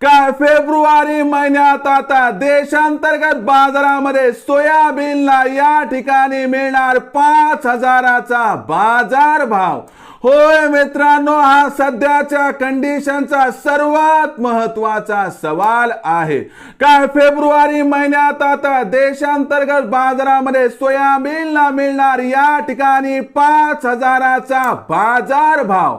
काय फेब्रुवारी महिन्यात आता देशांतर्गत बाजारामध्ये सोयाबीनला या ठिकाणी मिळणार पाच हजाराचा बाजार भाव. होय मित्रांनो हा सध्याच्या कंडिशनचा सर्वात महत्त्वाचा सवाल आहे. काय फेब्रुवारी महिन्यात आता देशांतर्गत बाजारामध्ये सोयाबीनला मिळणार या ठिकाणी पाच हजाराचा बाजार भाव.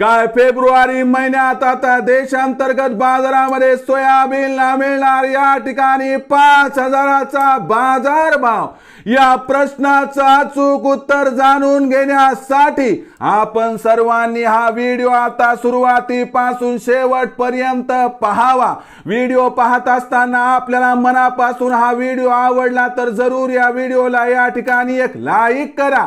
काय फेब्रुवारी महिन्यात आता देशांतर्गत बाजारामध्ये सोयाबीनला मिळणार? या ठिकाणी पाच हजाराचा बाजार भाव. या प्रश्नाचं अचूक उत्तर जाणून घेण्यासाठी आपण सर्वांनी हा व्हिडिओ आता सुरुवातीपासून शेवटपर्यंत पहावा. व्हिडिओ पाहत असताना आपल्याला मनापासून हा व्हिडिओ आवडला तर जरूर या व्हिडिओला या ठिकाणी एक लाईक करा.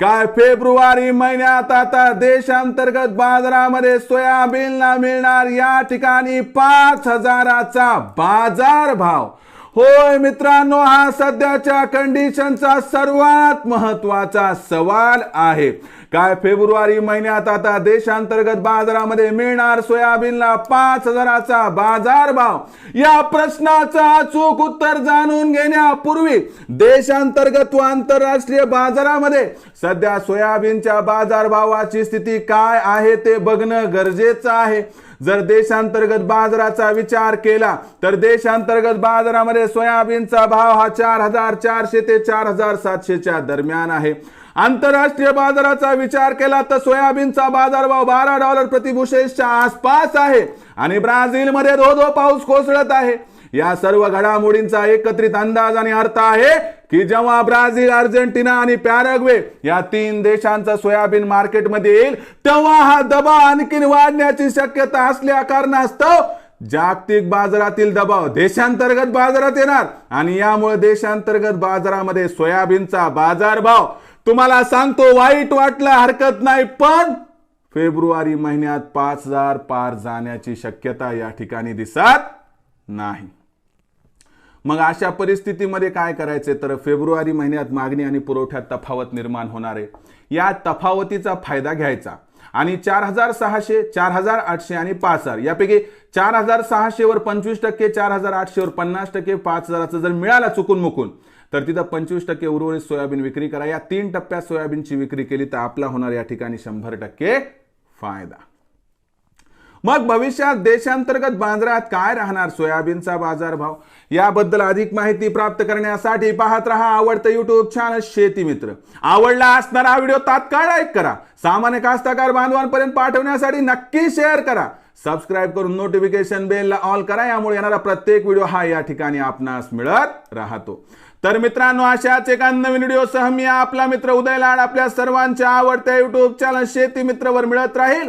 काय फेब्रुवारी महिन्यात आता देशांतर्गत बाजारामध्ये सोयाबीनला मिळणार या ठिकाणी पाच हजाराचा बाजार भाव होय मित्रांनो हा सध्याच्या कंडिशनचा सर्वात महत्त्वाचा सवाल आहे. काय फेब्रुवारी महिन्यात आता देशांतर्गत बाजारामध्ये मिळणार सोयाबीनला पाच हजाराचा बाजार भाव या प्रश्नाचं अचूक उत्तर जाणून घेण्यापूर्वी देशांतर्गत व आंतरराष्ट्रीय बाजारामध्ये सध्या सोयाबीनच्या बाजारभावाची स्थिती काय आहे ते बघणं गरजेचं आहे. जर देशांतर्गत बाजाराचा विचार केला तर देशांतर्गत बाजारामध्ये सोयाबीनचा भाव हा चार हजार चारशे ते चार हजार सातशेच्या दरम्यान आहे. आंतरराष्ट्रीय बाजाराचा विचार केला तर सोयाबीनचा बाजारभाव बारा डॉलर प्रतिभूषेच्या आसपास आहे. आणि ब्राझीलमध्ये धो धो पाऊस कोसळत आहे. या सर्व घडामोडींचा एकत्रित अंदाज आणि अर्थ आहे की जेव्हा ब्राझील अर्जेंटिना आणि पॅराग्वे या तीन देशांचा सोयाबीन मार्केटमध्ये येईल तेव्हा हा दबाव आणखीन वाढण्याची शक्यता असल्या कारणास्तव जागतिक बाजारातील दबाव देशांतर्गत बाजारात येणार आणि यामुळे देशांतर्गत बाजारामध्ये सोयाबीनचा बाजारभाव तुम्हाला सांगतो वाईट वाटलं हरकत नाही पण फेब्रुवारी महिन्यात पाच हजार पार जाण्याची शक्यता या ठिकाणी दिसत नाही. मग अशा परिस्थितीमध्ये काय करायचे? तर फेब्रुवारी महिन्यात मागणी आणि पुरवठ्यात तफावत निर्माण होणार आहे. या तफावतीचा फायदा घ्यायचा. आणि चार हजार सहाशे चार हजार आठशे आणि पाच हजार यापैकी चार हजार सहाशेवर पंचवीस टक्के चार हजार आठशेवर पन्नास टक्के पाच हजाराचं जर मिळाला चुकून मुकून तर तिथं पंचवीस टक्के उर्वरित सोयाबीन विक्री करा. या तीन टप्प्यात सोयाबीनची विक्री केली तर आपला होणार या ठिकाणी शंभर टक्के फायदा. मग भविष्यात देशांतर्गत बाजारात काय राहणार? सोयाबीनचा बाजारभाव? याबद्दल अधिक माहिती प्राप्त करण्यासाठी पाहत रहा आवडतं युट्यूब चॅनल शेती मित्र. आवडला असणारा हा व्हिडिओ तात्काळ लाईक करा. सामान्य कास्तकार बांधवांपर्यंत पाठवण्यासाठी नक्की शेअर करा. सबस्क्राईब करून नोटिफिकेशन बेलला ऑल करा. यामुळे येणारा प्रत्येक व्हिडिओ हा या ठिकाणी आपणास मिळत राहतो. तर मित्रांनो अशाच एका नवीन व्हिडिओसह मी आपला मित्र उदय लाड आपल्या सर्वांच्या आवडत्या युट्यूब चॅनल शेती मित्रवर मिळत राहील.